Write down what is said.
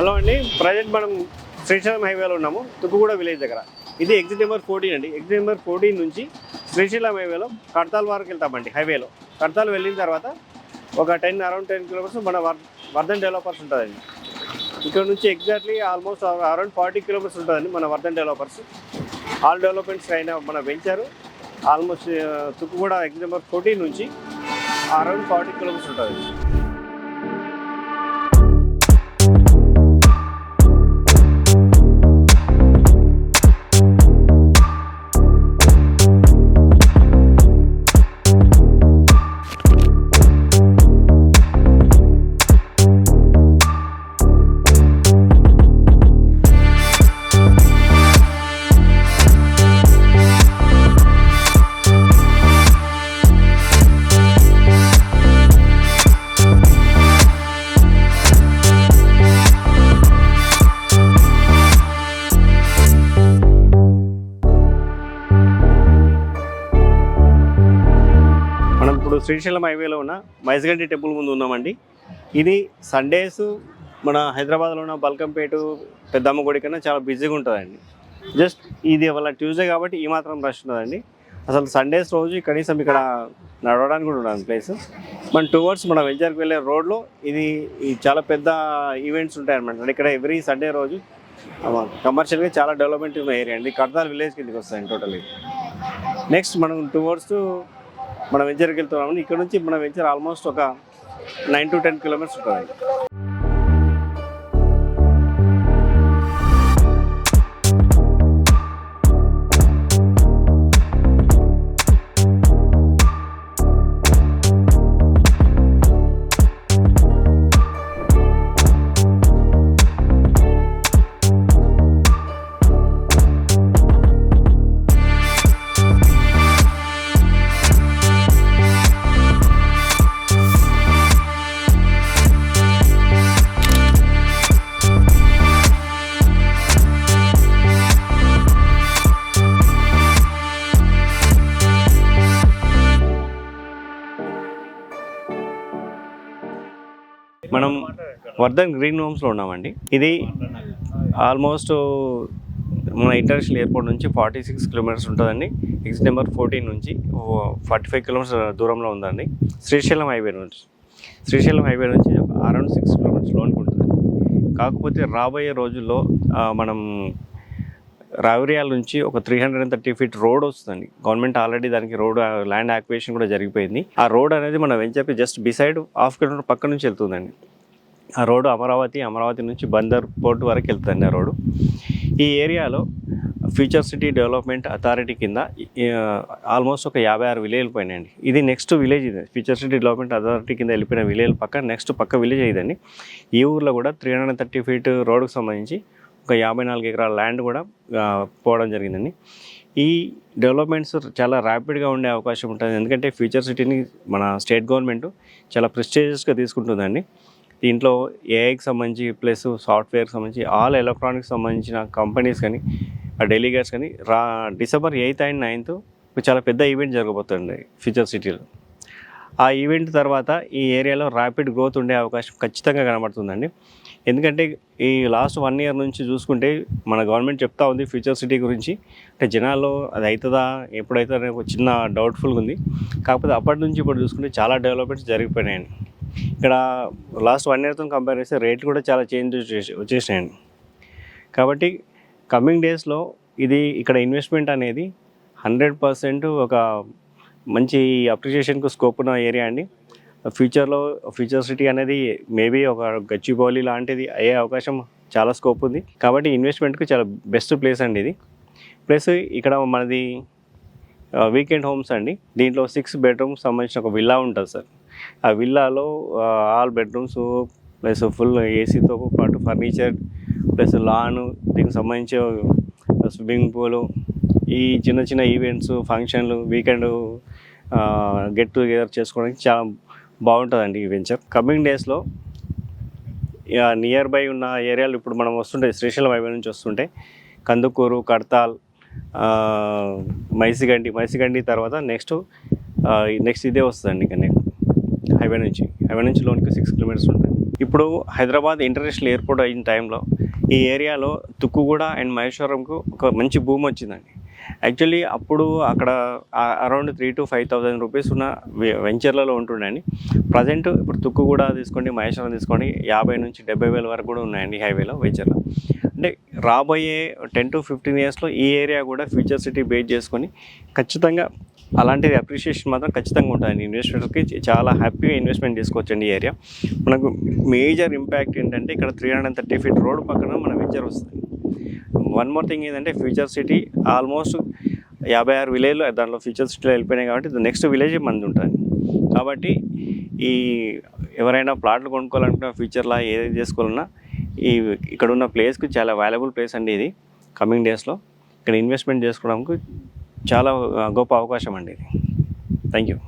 Hello అండి. Present మనం శ్రీశైలం హైవేలో ఉన్నాము. తుక్కుగూడ విలేజ్ దగ్గర. ఇది ఎగ్జిట్ నెంబర్ ఫోర్టీన్ అండి. ఎగ్జిట్ నెంబర్ ఫోర్టీన్ నుంచి శ్రీశైలం హైవేలో కడతాల్ వరకు వెళ్తామండి హైవేలో. కడతాల్ వెళ్ళిన తర్వాత ఒక టెన్ అరౌండ్ టెన్ కిలోమీటర్స్ మన వర్ వర్ధన్ డెవలపర్స్ ఉంటుందండి. ఇక్కడ నుంచి exactly almost around forty kilometres ఉంటుందండి మన వర్ధన్ డెవలపర్స్ ఆల్ డెవలప్మెంట్స్ అయినా మన పెంచారు almost Tukkuguda exit number fourteen నుంచి అరౌండ్ ఫార్టీ కిలోమీటర్స్ ఉంటుంది. ఇప్పుడు శ్రీశైలం హైవేలో ఉన్న మైజగండి టెంపుల్ ముందు ఉన్నామండి. ఇది సండేస్ మన హైదరాబాద్లో ఉన్న బల్కంపేట పెద్దమ్మ గుడి కన్నా చాలా బిజీగా ఉంటుందండి. జస్ట్ ఇది వాళ్ళ ట్యూస్డే కాబట్టి ఈ మాత్రం రష్ ఉన్నదండి. అసలు సండేస్ రోజు కనీసం ఇక్కడ నడవడానికి కూడా ఉండదు ప్లేస్ మన టువర్డ్స్ మన వెంచర్కి వెళ్ళే రోడ్లో ఇది చాలా పెద్ద ఈవెంట్స్ ఉంటాయి అనమాట ఇక్కడ ఎవ్రీ సండే రోజు కమర్షియల్గా చాలా డెవలప్మెంట్ ఉన్న ఏరియా అండి. కర్దాల్ విలేజ్ కిందకి వస్తాయండి టోటల్లీ నెక్స్ట్ మనం టువర్డ్స్ మన వెంచర్కి వెళ్తున్నాము. ఇక్కడ నుంచి మన వెంచర్ ఆల్మోస్ట్ ఒక నైన్ టు టెన్ కిలోమీటర్స్ ఉంటుంది మనం వర్ధన్ గ్రీన్ హోమ్స్లో ఉన్నామండి. ఇది ఆల్మోస్ట్ మన ఇంటర్నేషనల్ ఎయిర్పోర్ట్ నుంచి ఫార్టీ సిక్స్ కిలోమీటర్స్ ఉంటుందండి. ఎగ్జిట్ నెంబర్ ఫోర్టీన్ నుంచి ఫార్టీ ఫైవ్ కిలోమీటర్స్ దూరంలో ఉందండి. శ్రీశైలం హైవే నుంచి శ్రీశైలం హైవే నుంచి అరౌండ్ సిక్స్ కిలోమీటర్స్ లోనికి ఉంటుంది కాకపోతే రాబోయే రోజుల్లో మనం రావిరియాల నుంచి ఒక three hundred and thirty feet road వస్తుంది గవర్నమెంట్ ఆల్రెడీ దానికి రోడ్ ల్యాండ్ యాక్వేషన్ కూడా జరిగిపోయింది. ఆ రోడ్ అనేది మనం వెంచర్కి జస్ట్ బిసైడ్ హాఫ్ కిలోమీటర్ పక్క నుంచి వెళ్తుందండి. ఆ రోడ్డు అమరావతి అమరావతి నుంచి బందర్ పోర్ట్ వరకు వెళ్తుంది ఆ రోడ్డు ఈ ఏరియాలో ఫ్యూచర్ సిటీ డెవలప్మెంట్ అథారిటీ కింద ఆల్మోస్ట్ ఒక యాభై ఆరు విలేజ్లు పోయినాయండి. ఇది నెక్స్ట్ విలేజ్ ఇది. ఫ్యూచర్ సిటీ డెవలప్మెంట్ అథారిటీ కింద వెళ్ళిపోయిన విలేజ్ పక్క నెక్స్ట్ పక్క విలేజ్ ఇదండి. ఈ ఊర్లో కూడా త్రీ హండ్రెడ్ థర్టీ ఫీట్ రోడ్డుకు సంబంధించి ఒక యాభై నాలుగు ఎకరాల ల్యాండ్ కూడా పోవడం జరిగిందండి. ఈ డెవలప్మెంట్స్ చాలా ర్యాపిడ్గా ఉండే అవకాశం ఉంటుంది. ఎందుకంటే ఫ్యూచర్ సిటీని మన స్టేట్ గవర్నమెంట్ చాలా ప్రెస్టేజియస్గా తీసుకుంటుందండి. దీంట్లో ఏఐకి సంబంధించి ప్లస్ సాఫ్ట్వేర్కి సంబంధించి ఆల్ ఎలక్ట్రానిక్స్ సంబంధించిన కంపెనీస్ కానీ ఆ డెలిగేట్స్ కానీ రా డిసెంబర్ ఎయిత్ అండ్ నైన్త్ చాలా పెద్ద ఈవెంట్ జరగబోతుంది ఫ్యూచర్ సిటీలో. ఆ ఈవెంట్ తర్వాత ఈ ఏరియాలో ర్యాపిడ్ గ్రోత్ ఉండే అవకాశం ఖచ్చితంగా కనబడుతుందండి. ఎందుకంటే ఈ లాస్ట్ వన్ ఇయర్ నుంచి చూసుకుంటే మన గవర్నమెంట్ చెప్తా ఉంది ఫ్యూచర్ సిటీ గురించి. అంటే జనాల్లో అది అవుతుందా ఎప్పుడైతే అనే ఒక చిన్న డౌట్ఫుల్గా ఉంది. కాకపోతే అప్పటి నుంచి ఇప్పుడు చూసుకుంటే చాలా డెవలప్మెంట్స్ జరిగిపోయినాయండి. ఇక్కడ లాస్ట్ వన్ ఇయర్తో కంపేర్ చేస్తే రేట్లు కూడా చాలా చేంజ్ వచ్చేసి వచ్చేసినాయండి. కాబట్టి కమింగ్ డేస్లో ఇది ఇక్కడ ఇన్వెస్ట్మెంట్ అనేది హండ్రెడ్ పర్సెంట్ ఒక మంచి అప్రిషియేషన్కు స్కోప్ ఉన్న ఏరియా అండి. ఫ్యూచర్లో ఫ్యూచర్ సిటీ అనేది మేబీ ఒక గచ్చిబౌలి లాంటిది అయ్యే అవకాశం చాలా స్కోప్ ఉంది. కాబట్టి ఇన్వెస్ట్మెంట్కు చాలా బెస్ట్ ప్లేస్ అండి ఇది. ప్లస్ ఇక్కడ మనది వీకెండ్ హోమ్స్ అండి. దీంట్లో సిక్స్ బెడ్రూమ్ సంబంధించిన ఒక విల్లా ఉంటుంది సార్. ఆ విల్లాలో ఆల్ బెడ్రూమ్స్ ప్లస్ ఫుల్ ఏసీతో పాటు ఫర్నిచర్ ప్లస్ లాన్ దీనికి సంబంధించి స్విమ్మింగ్ పూలు ఈ చిన్న చిన్న ఈవెంట్స్ ఫంక్షన్లు వీకెండ్ గెట్ టుగెదర్ చేసుకోవడానికి చాలా బాగుంటుందండి ఈ వెంచర్ కమింగ్ డేస్లో నియర్ బై ఉన్న ఏరియాలు ఇప్పుడు మనం వస్తుంటే శ్రీశైలం హైవే నుంచి వస్తుంటే కందుకూరు కడతాల్ మైసిగండి మైసిగండి తర్వాత నెక్స్ట్ నెక్స్ట్ ఇదే వస్తుందండి ఇక నెక్స్ట్ హైవే నుంచి. హైవే నుంచి లోనికి సిక్స్ కిలోమీటర్స్ ఉంటుంది ఇప్పుడు హైదరాబాద్ ఇంటర్నేషనల్ ఎయిర్పోర్ట్ అయిన టైంలో ఈ ఏరియాలో తుక్కుగూడ అండ్ మహేశ్వరంకు ఒక మంచి భూమి వచ్చిందండి. యాక్చువల్లీ అప్పుడు అక్కడ around three to five thousand rupees ఉన్న వె- వెంచర్లలో ఉంటుండండి ప్రజెంట్ ఇప్పుడు తుక్కు కూడా తీసుకోండి మహేశ్వరం తీసుకోండి యాభై నుంచి డెబ్బై వేల వరకు కూడా ఉన్నాయండి హైవేలో వెంచర్లో అంటే రాబోయే టెన్ టు ఫిఫ్టీన్ ఇయర్స్లో ఈ ఏరియా కూడా ఫ్యూచర్ సిటీ బేస్ చేసుకొని ఖచ్చితంగా అలాంటిది అప్రిషియేషన్ మాత్రం ఖచ్చితంగా ఉంటుంది ఇన్వెస్టర్స్కి చాలా హ్యాపీగా ఇన్వెస్ట్మెంట్ చేసుకోవచ్చండి ఈ ఏరియా మనకు మేజర్ ఇంపాక్ట్ ఏంటంటే ఇక్కడ three hundred thirty feet road పక్కన మన వెంచర్ వస్తుంది. వన్ మోర్ థింగ్ ఏంటంటే ఫ్యూచర్ సిటీ ఆల్మోస్ట్ యాభై ఆరు విలేజ్లో దాంట్లో ఫ్యూచర్ సిటీలో వెళ్ళిపోయినాయి కాబట్టి నెక్స్ట్ విలేజ్ మంది ఉంటుంది. కాబట్టి ఈ ఎవరైనా ప్లాట్లు కొనుక్కోవాలనుకున్న ఫ్యూచర్లో ఏదైతే చేసుకోవాలన్నా ఈ ఇక్కడ ఉన్న ప్లేస్కి చాలా వాల్యుబుల్ ప్లేస్ అండి ఇది. కమింగ్ డేస్లో ఇక్కడ ఇన్వెస్ట్మెంట్ చేసుకోవడానికి చాలా గొప్ప అవకాశం అండి ఇది. Thank you